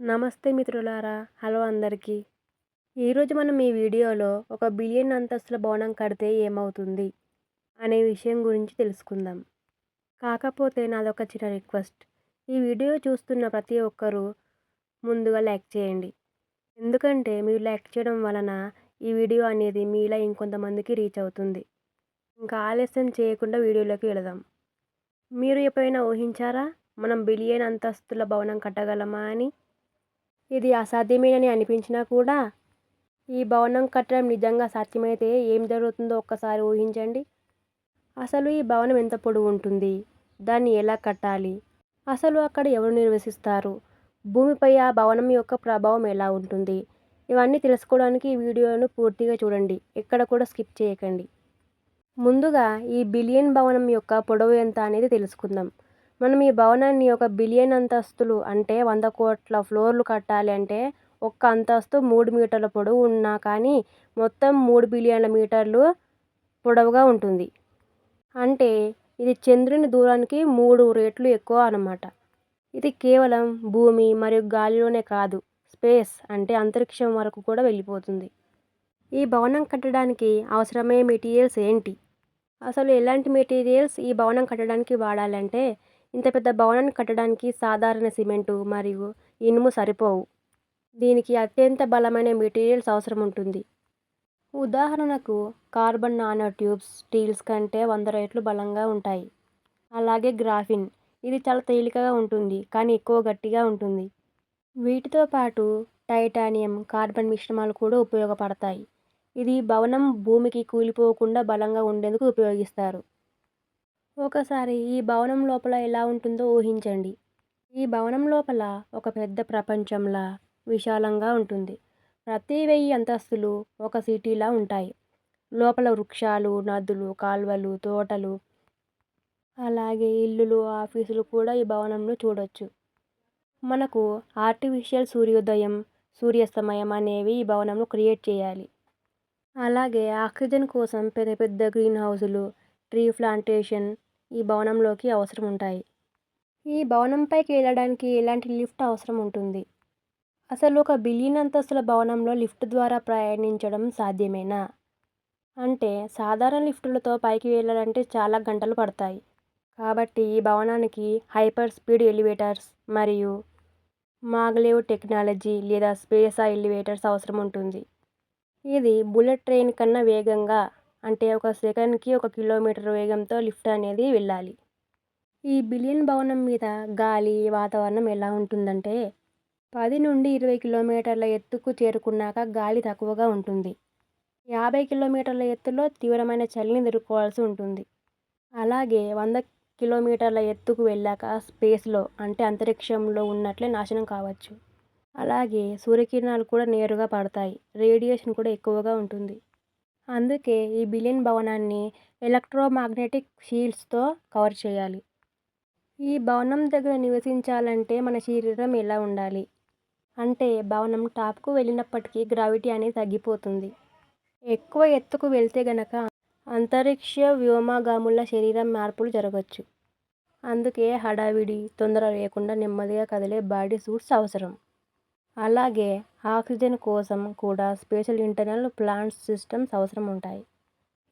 నమస్తే మిత్రులారా హలో అందరికీ. ఈరోజు మనం ఈ వీడియోలో ఒక బిలియన్ అంతస్తుల భవనం కడితే ఏమవుతుంది అనే విషయం గురించి తెలుసుకుందాం. కాకపోతే నాదొక చిన్న రిక్వెస్ట్. ఈ వీడియో చూస్తున్న ప్రతి ఒక్కరూ ముందుగా లైక్ చేయండి. ఎందుకంటే మీరు లైక్ చేయడం వలన ఈ వీడియో అనేది మీలా ఇంకొంతమందికి రీచ్ అవుతుంది. ఇంకా ఆలస్యం చేయకుండా వీడియోలోకి వెళదాం. మీరు ఎప్పుడైనా ఊహించారా మనం బిలియన్ అంతస్తుల భవనం కట్టగలమా అని? ఇది అసాధ్యమేనని అనిపించినా కూడా ఈ భవనం కట్టడం నిజంగా సాధ్యమైతే ఏం జరుగుతుందో ఒక్కసారి ఊహించండి. అసలు ఈ భవనం ఎంత పొడవు ఉంటుంది? దాన్ని ఎలా కట్టాలి? అసలు అక్కడ ఎవరు నిర్వసిస్తారు? భూమిపై ఆ భవనం యొక్క ప్రభావం ఎలా ఉంటుంది? ఇవన్నీ తెలుసుకోవడానికి ఈ వీడియోను పూర్తిగా చూడండి. ఎక్కడ కూడా స్కిప్ చేయకండి. ముందుగా ఈ బిలియన్ భవనం యొక్క పొడవు ఎంత అనేది తెలుసుకుందాం. మనం ఈ భవనాన్ని ఒక బిలియన్ అంతస్తులు అంటే వంద కోట్ల ఫ్లోర్లు కట్టాలి అంటే ఒక్క అంతస్తు మూడు మీటర్ల పొడవు ఉన్నా కానీ మొత్తం మూడు బిలియన్ల మీటర్లు పొడవుగా ఉంటుంది. అంటే ఇది చంద్రుని దూరానికి మూడు రేట్లు ఎక్కువ అన్నమాట. ఇది కేవలం భూమి మరియు గాలిలోనే కాదు స్పేస్ అంటే అంతరిక్షం వరకు కూడా వెళ్ళిపోతుంది. ఈ భవనం కట్టడానికి అవసరమయ్యే మెటీరియల్స్ ఏంటి? అసలు ఎలాంటి మెటీరియల్స్ ఈ భవనం కట్టడానికి వాడాలంటే ఇంత పెద్ద భవనాన్ని కట్టడానికి సాధారణ సిమెంటు మరియు ఇనుము సరిపోవు. దీనికి అత్యంత బలమైన మెటీరియల్స్ అవసరం ఉంటుంది. ఉదాహరణకు కార్బన్ నానో ట్యూబ్స్ స్టీల్స్ కంటే వంద రేట్లు బలంగా ఉంటాయి. అలాగే గ్రాఫిన్ ఇది చాలా తేలికగా ఉంటుంది కానీ ఎక్కువ గట్టిగా ఉంటుంది. వీటితో పాటు టైటానియం కార్బన్ మిశ్రమాలు కూడా ఉపయోగపడతాయి. ఇది భవనం భూమికి కూలిపోకుండా బలంగా ఉండేందుకు ఉపయోగిస్తారు. ఒకసారి ఈ భవనం లోపల ఎలా ఉంటుందో ఊహించండి. ఈ భవనం లోపల ఒక పెద్ద ప్రపంచంలా విశాలంగా ఉంటుంది. ప్రతి వెయ్యి అంతస్తులు ఒక సిటీలా ఉంటాయి. లోపల వృక్షాలు నదులు కాల్వలు తోటలు అలాగే ఇల్లులు ఆఫీసులు కూడా ఈ భవనంలో చూడొచ్చు. మనకు ఆర్టిఫిషియల్ సూర్యోదయం సూర్యాస్తమయం అనేవి ఈ భవనంలో క్రియేట్ చేయాలి. అలాగే ఆక్సిజన్ కోసం పెద్ద పెద్ద గ్రీన్ హౌసులు ట్రీ ప్లాంటేషన్ ఈ భవనంలోకి అవసరం ఉంటాయి ఈ భవనం పైకి వెళ్ళడానికి ఎలాంటి లిఫ్ట్ అవసరం ఉంటుంది అసలు ఒక బిలియన్ అంతస్తుల భవనంలో లిఫ్ట్ ద్వారా ప్రయాణించడం సాధ్యమేనా? అంటే సాధారణ లిఫ్టులతో పైకి వెళ్ళాలంటే చాలా గంటలు పడతాయి. కాబట్టి ఈ భవనానికి హైపర్ స్పీడ్ ఎలివేటర్స్ మరియు మాగ్లేవ్ టెక్నాలజీ లేదా స్పేస్ ఎలివేటర్స్ అవసరం ఉంటుంది ఇది బుల్లెట్ ట్రైన్ కన్నా వేగంగా అంటే ఒక సెకండ్కి ఒక కిలోమీటర్ వేగంతో లిఫ్ట్ అనేది వెళ్ళాలి. ఈ బిలియన్ భవనం మీద గాలి వాతావరణం ఎలా ఉంటుందంటే పది నుండి ఇరవై కిలోమీటర్ల ఎత్తుకు చేరుకున్నాక గాలి తక్కువగా ఉంటుంది. యాభై కిలోమీటర్ల ఎత్తులో తీవ్రమైన చలిని ఎదుర్కోవాల్సి ఉంటుంది. అలాగే వంద కిలోమీటర్ల ఎత్తుకు వెళ్ళాక స్పేస్లో అంటే అంతరిక్షంలో ఉన్నట్లే నాశనం కావచ్చు. అలాగే సూర్యకిరణాలు కూడా నేరుగా పడతాయి. రేడియేషన్ కూడా ఎక్కువగా ఉంటుంది. అందుకే ఈ బిలియన్ భవనాన్ని ఎలక్ట్రోమాగ్నెటిక్ షీల్డ్స్తో కవర్ చేయాలి. ఈ భవనం దగ్గర నివసించాలంటే మన శరీరం ఎలా ఉండాలి? అంటే భవనం టాప్కు వెళ్ళినప్పటికీ గ్రావిటీ అనేది తగ్గిపోతుంది. ఎక్కువ ఎత్తుకు వెళ్తే గనక అంతరిక్ష వ్యోమగాముల శరీరం మార్పులు జరగవచ్చు అందుకే హడావిడి తొందర లేకుండా నెమ్మదిగా కదిలే బాడీ సూట్స్ అవసరం. అలాగే ఆక్సిజన్ కోసం కూడా స్పెషల్ ఇంటర్నల్ ప్లాంట్ సిస్టమ్స్ అవసరం ఉంటాయి.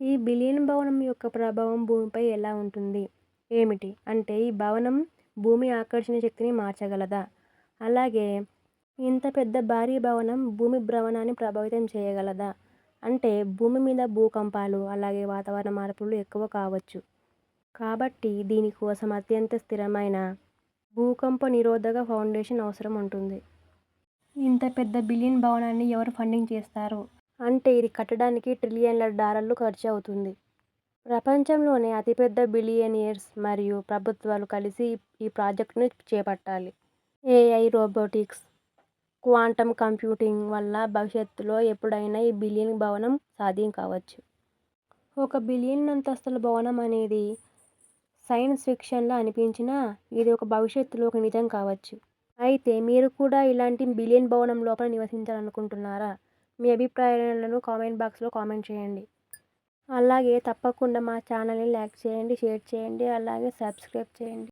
ఈ బిలియన్ భవనం యొక్క ప్రభావం భూమిపై ఎలా ఉంటుంది? ఏమిటి? అంటే ఈ భవనం భూమి ఆకర్షణ శక్తిని మార్చగలదా? అలాగే ఇంత పెద్ద భారీ భవనం భూమి భ్రమణాన్ని ప్రభావితం చేయగలదా? అంటే భూమి మీద భూకంపాలు అలాగే వాతావరణ మార్పులు ఎక్కువ కావచ్చు. కాబట్టి దీనికోసం అత్యంత స్థిరమైన భూకంప నిరోధక ఫౌండేషన్ అవసరం ఉంటుంది. ఇంత పెద్ద బిలియన్ భవనాన్ని ఎవరు ఫండింగ్ చేస్తారు? అంటే ఇది కట్టడానికి ట్రిలియన్ల డాలర్లు ఖర్చు అవుతుంది ప్రపంచంలోనే అతిపెద్ద బిలియనియర్స్ మరియు ప్రభుత్వాలు కలిసి ఈ ప్రాజెక్టును చేపట్టాలి. ఏఐ రోబోటిక్స్ క్వాంటమ్ కంప్యూటింగ్ వల్ల భవిష్యత్తులో ఎప్పుడైనా ఈ బిలియన్ భవనం సాధ్యం కావచ్చు. ఒక బిలియన్ అంతస్తుల భవనం అనేది సైన్స్ ఫిక్షన్లా అనిపించినా ఇది ఒక భవిష్యత్తులో ఒక నిజం కావచ్చు. అయితే మీరు కూడా ఇలాంటి బిలియన్ భవనం లోపల నివసించాలనుకుంటున్నారా? మీ అభిప్రాయాలను కామెంట్ బాక్స్లో కామెంట్ చేయండి. అలాగే తప్పకుండా మా ఛానల్ని లైక్ చేయండి షేర్ చేయండి అలాగే సబ్స్క్రైబ్ చేయండి.